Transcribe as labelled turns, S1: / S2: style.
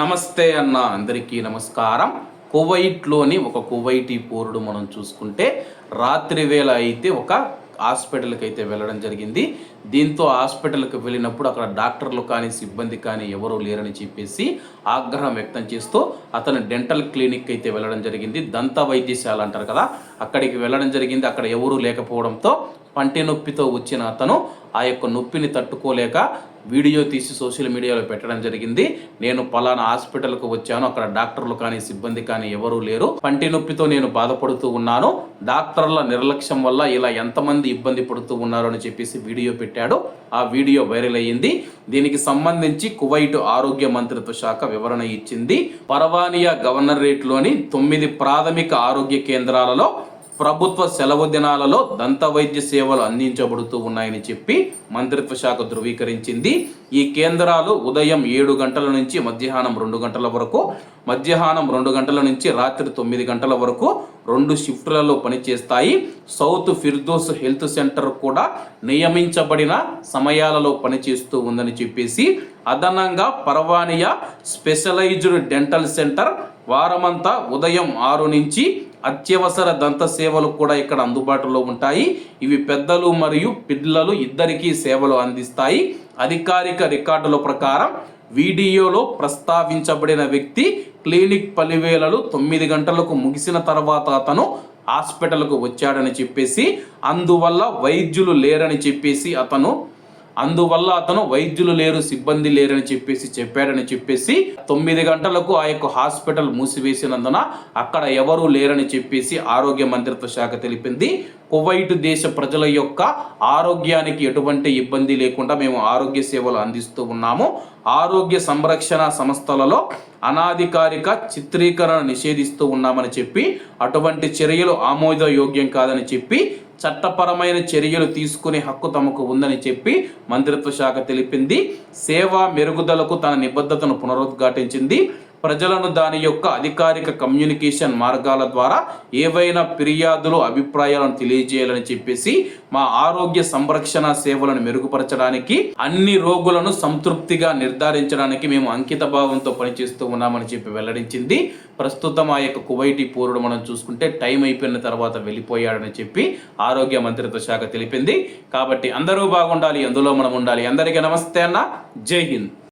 S1: నమస్తే అన్న అందరికీ నమస్కారం. కువైట్లోని ఒక కువైటీ పౌరుడు మనం చూసుకుంటే రాత్రి వేళ అయితే ఒక హాస్పిటల్కి అయితే వెళ్ళడం జరిగింది. దీంతో హాస్పిటల్కి వెళ్ళినప్పుడు అక్కడ డాక్టర్లు కానీ సిబ్బంది కానీ ఎవరూ లేరని చెప్పేసి ఆగ్రహం వ్యక్తం చేస్తూ అతను డెంటల్ క్లినిక్ అయితే వెళ్ళడం జరిగింది. దంత వైద్యశాల అంటారు కదా అక్కడికి వెళ్ళడం జరిగింది. అక్కడ ఎవరూ లేకపోవడంతో పంటి నొప్పితో వచ్చిన అతను ఆ యొక్క నొప్పిని తట్టుకోలేక వీడియో తీసి సోషల్ మీడియాలో పెట్టడం జరిగింది. నేను పలానా హాస్పిటల్కు వచ్చాను అక్కడ డాక్టర్లు కానీ సిబ్బంది కానీ ఎవరూ లేరు. పంటి నొప్పితో నేను బాధపడుతూ ఉన్నాను. డాక్టర్ల నిర్లక్ష్యం వల్ల ఇలా ఎంతమంది ఇబ్బంది పడుతూ ఉన్నారు అని చెప్పేసి వీడియో పెట్టాడు. ఆ వీడియో వైరల్ అయ్యింది. దీనికి సంబంధించి కువైట్ ఆరోగ్య మంత్రిత్వ శాఖ వివరణ ఇచ్చింది. పరవానియా గవర్నరేట్లోని తొమ్మిది ప్రాథమిక ఆరోగ్య కేంద్రాలలో ప్రభుత్వ సెలవు దినాలలో దంత వైద్య సేవలు అందించబడుతూ ఉన్నాయని చెప్పి మంత్రిత్వ శాఖ ధృవీకరించింది. ఈ కేంద్రాలు ఉదయం ఏడు గంటల నుంచి మధ్యాహ్నం రెండు గంటల వరకు మధ్యాహ్నం రెండు గంటల నుంచి రాత్రి తొమ్మిది గంటల వరకు రెండు షిఫ్టులలో పనిచేస్తాయి. సౌత్ ఫిర్దోస్ హెల్త్ సెంటర్ కూడా నియమించబడిన సమయాలలో పనిచేస్తూ ఉందని చెప్పేసి అదనంగా పర్వానియా స్పెషలైజ్డ్ డెంటల్ సెంటర్ వారమంతా ఉదయం ఆరు నుంచి అత్యవసర దంత సేవలు కూడా ఇక్కడ అందుబాటులో ఉంటాయి. ఇవి పెద్దలు మరియు పిల్లలు ఇద్దరికీ సేవలు అందిస్తాయి. అధికారిక రికార్డుల ప్రకారం వీడియోలో ప్రస్తావించబడిన వ్యక్తి క్లినిక్ పలివేలలు తొమ్మిది గంటలకు ముగిసిన తర్వాత అతను హాస్పిటల్కు వచ్చాడని చెప్పేసి అందువల్ల వైద్యులు లేరని చెప్పేసి అతను అందువల్ల అతను వైద్యులు లేరు సిబ్బంది లేరని చెప్పేసి చెప్పాడని చెప్పేసి తొమ్మిది గంటలకు ఆ యొక్క హాస్పిటల్ మూసివేసినందున అక్కడ ఎవరూ లేరని చెప్పేసి ఆరోగ్య మంత్రిత్వ శాఖ తెలిపింది. కువైట్ దేశ ప్రజల యొక్క ఆరోగ్యానికి ఎటువంటి ఇబ్బంది లేకుండా మేము ఆరోగ్య సేవలు అందిస్తూ ఉన్నాము. ఆరోగ్య సంరక్షణ సంస్థలలో అనాధికారిక చిత్రీకరణ నిషేధిస్తూ ఉన్నామని చెప్పి అటువంటి చర్యలు ఆమోదయోగ్యం కాదని చెప్పి చట్టపరమైన చర్యలు తీసుకునే హక్కు తమకు ఉందని చెప్పి మంత్రిత్వ శాఖ తెలిపింది. సేవా మెరుగుదలకు తన నిబద్ధతను పునరుద్ఘాటించింది. ప్రజలను దాని యొక్క అధికారిక కమ్యూనికేషన్ మార్గాల ద్వారా ఏవైనా ఫిర్యాదులు అభిప్రాయాలను తెలియజేయాలని చెప్పేసి మా ఆరోగ్య సంరక్షణ సేవలను మెరుగుపరచడానికి అన్ని రోగులను సంతృప్తిగా నిర్ధారించడానికి మేము అంకిత భావంతో పనిచేస్తూ ఉన్నామని చెప్పి వెల్లడించింది. ప్రస్తుతం ఆ యొక్క కువైటీ పౌరుడు మనం చూసుకుంటే టైం అయిపోయిన తర్వాత వెళ్ళిపోయాడని చెప్పి ఆరోగ్య మంత్రిత్వ శాఖ తెలిపింది. కాబట్టి అందరూ బాగుండాలి అందులో మనం ఉండాలి. అందరికీ నమస్తే అన్న. జై హింద్.